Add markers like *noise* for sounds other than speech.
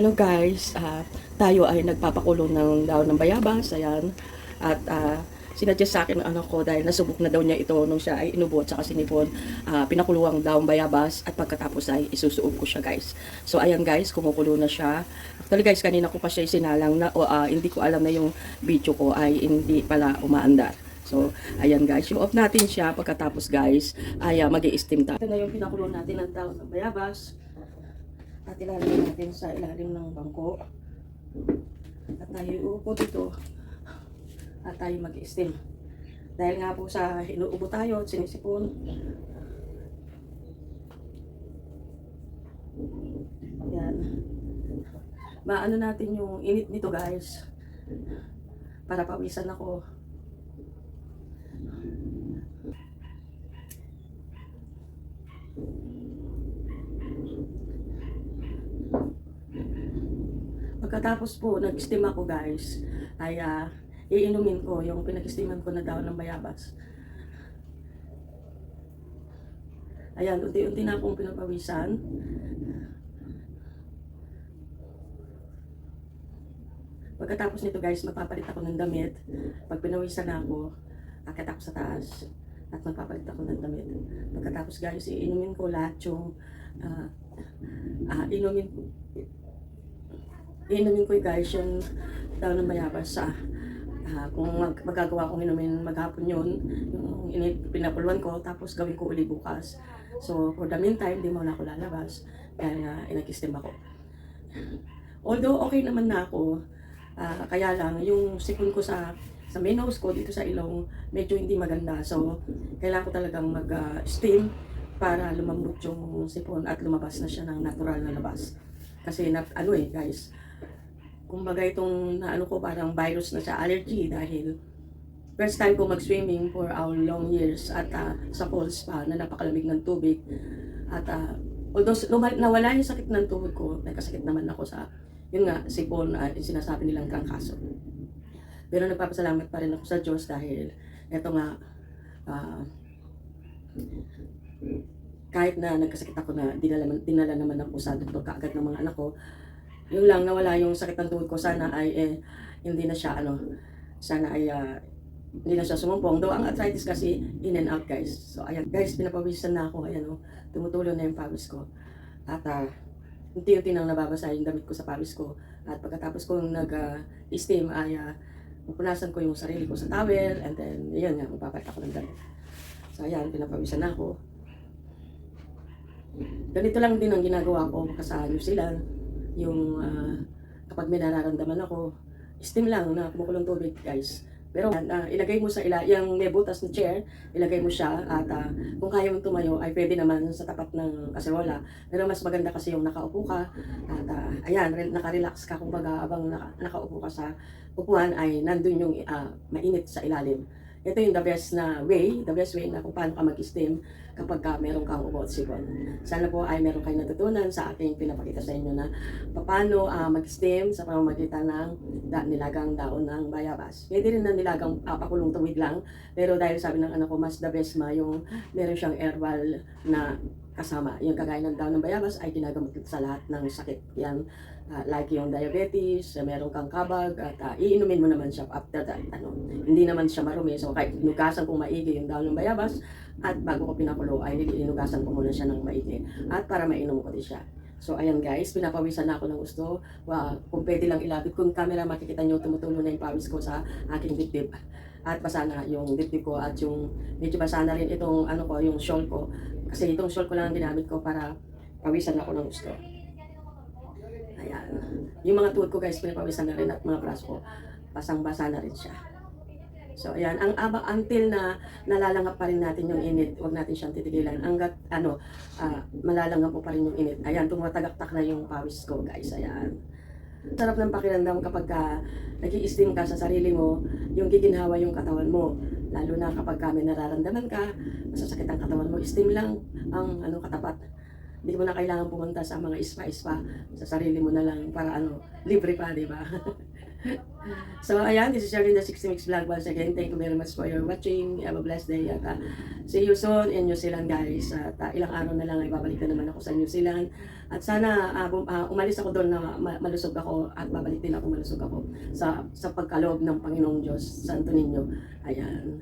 Hello guys, Ah, tayo ay nagpapakulo ng daw ng bayabas, ayan. At uh, sinadjust sa akin ng anak ko dahil nasubok na daw niya ito nung siya ay inubo at saka sinipon. Ah, pinakuluang daw ang bayabas at pagkatapos ay isusuog ko siya guys. So ayan guys, kumukulo na siya. Actually guys, kanina ko pa siya sinalang na o, ah, hindi ko alam na yung video ko ay hindi pala umaandar. So, ayan guys, yung off natin siya pagkatapos guys ay uh, mag steam tayo. Ito na yung pinakulo natin ng daw ng bayabas. At ilalagay natin sa ilalim ng bangko. At tayo uupo dito. At tayo mag-steam. Dahil nga po sa inuubo tayo at sinisipon. Yan. Maano natin yung init nito guys. Para pawisan ako. Pagkatapos po, nag-steam ako guys, ay ah, iinumin ko yung pinag-steaman ko na daw ng bayabas. Ayan, unti-unti na akong pinapawisan. Pagkatapos nito guys, magpapalit ako ng damit. Pag pinawisan na ako, akit ako sa taas at magpapalit ako ng damit. Pagkatapos guys, iinumin ko lahat yung ah, ah, inumin ko inumin ko guys yung daw ng bayabas sa ah, kung mag, magagawa kong inumin maghapon yun yung init, pinapuluan ko tapos gawin ko uli bukas. So for the meantime di mo na ako lalabas kaya nga inag-steam ako. Although okay naman na ako ah, kaya lang yung sipon ko sa sa main nose ko dito sa ilong medyo hindi maganda. So kailangan ko talagang mag-steam para lumambot yung sipon at lumabas na siya ng natural na labas. Kasi na, ano eh guys kumbaga itong na ano ko parang virus na sa allergy dahil first time ko mag-swimming for our long years at ah, sa falls pa na napakalamig ng tubig. At ah, although nawala yung sakit ng tuhod ko nagkasakit naman ako sa yun nga sipon at yung sinasabi nilang trangkaso pero nagpapasalamat pa rin ako sa Diyos dahil eto nga ah, kahit na nagkasakit ako na dinala, dinala naman ako sa doktor kaagad ng mga anak ko yung lang nawala yung sakit ng tuhod ko. Sana ay eh, hindi na siya ano sana ay ah, hindi na siya sumumpong. Though ang arthritis kasi in and out guys. So ayan guys pinapawisan na ako. Ayan oh tumutulo na yung pawis ko. At uh, unti-unti nang nababasa yung damit ko sa pawis ko. At pagkatapos kong nag ah, steam ay uh, pupunasan ko yung sarili ko sa towel. And then yun nga magpapalit ako ng damit. So ayan pinapawisan na ako. Ganito lang din ang ginagawa ko sa New Zealand yung ah, kapag may nararamdaman ako, steam lang na kumukulong tubig, guys. Pero ah, ilagay mo sa ila, yung may butas na chair, ilagay mo siya at ah, kung kaya mong tumayo ay pwede naman sa tapat ng kaserola. Pero mas maganda kasi yung nakaupo ka at ah, ayan, re- naka-relax ka kumbaga abang naka, nakaupo ka sa upuan ay nandun yung ah, mainit sa ilalim. Ito yung the best na way, the best way na kung paano ka mag-steam kapag ka meron kang ubot sipon. Sana po ay meron kayong natutunan sa aking pinapakita sa inyo na paano ah, mag-steam sa pamamagitan ng da- nilagang daon ng bayabas. Pwede rin na nilagang uh, pakulong tuwid lang, pero dahil sabi ng anak ko, mas the best ma yung meron siyang herbal na kasama. Yung kagaya ng daon ng bayabas ay ginagamit sa lahat ng sakit. Yan, ah, like yung diabetes, uh, meron kang kabag, at ah, iinumin mo naman siya after that. Ano, hindi naman siya marumi. So kahit inugasan kong maigi yung daon ng bayabas, at bago ko pinakulo ay inugasan ko muna siya ng maigi. At para mainom ko din siya. So ayan guys, pinapawisan na ako ng gusto. Wow, kung pwede lang ilapit kung camera makikita nyo tumutulo na yung pawis ko sa aking dibdib. At basa na yung dibdib ko at yung medyo basa na rin itong ano ko, yung shawl ko. Kasi itong shawl ko lang ang ginamit ko para pawisan ako ng gusto. Ayan. Yung mga tuhod ko guys, pinapawisan na rin at mga braso ko. Basang-basa na rin siya. So ayan, ang until na nalalangap pa rin natin yung init, huwag natin siyang titigilan. Hanggat ano, ah, malalangap pa rin yung init. Ayan, tumatagaktak na yung pawis ko, guys. Ayan. Sarap ng pakiramdam kapag ka nag-i-steam ka sa sarili mo, yung giginhawa yung katawan mo. Lalo na kapag ka may nararamdaman ka, masasakit ang katawan mo, steam lang ang ano katapat. Hindi mo na kailangan pumunta sa mga spa-spa. Sa sarili mo na lang para ano, libre pa, di ba? *laughs* so, ayan, this is Shirley the 60 Mix Vlog once again. Thank you very much for your watching. Have a blessed day. At uh, see you soon in New Zealand, guys. At uh, ilang araw na lang ay babalik na naman ako sa New Zealand. At sana uh, bum- uh, umalis ako doon na ma- malusog ako at babalik din ako malusog ako sa sa pagkaloob ng Panginoong Diyos. Santo Niño. Ayan.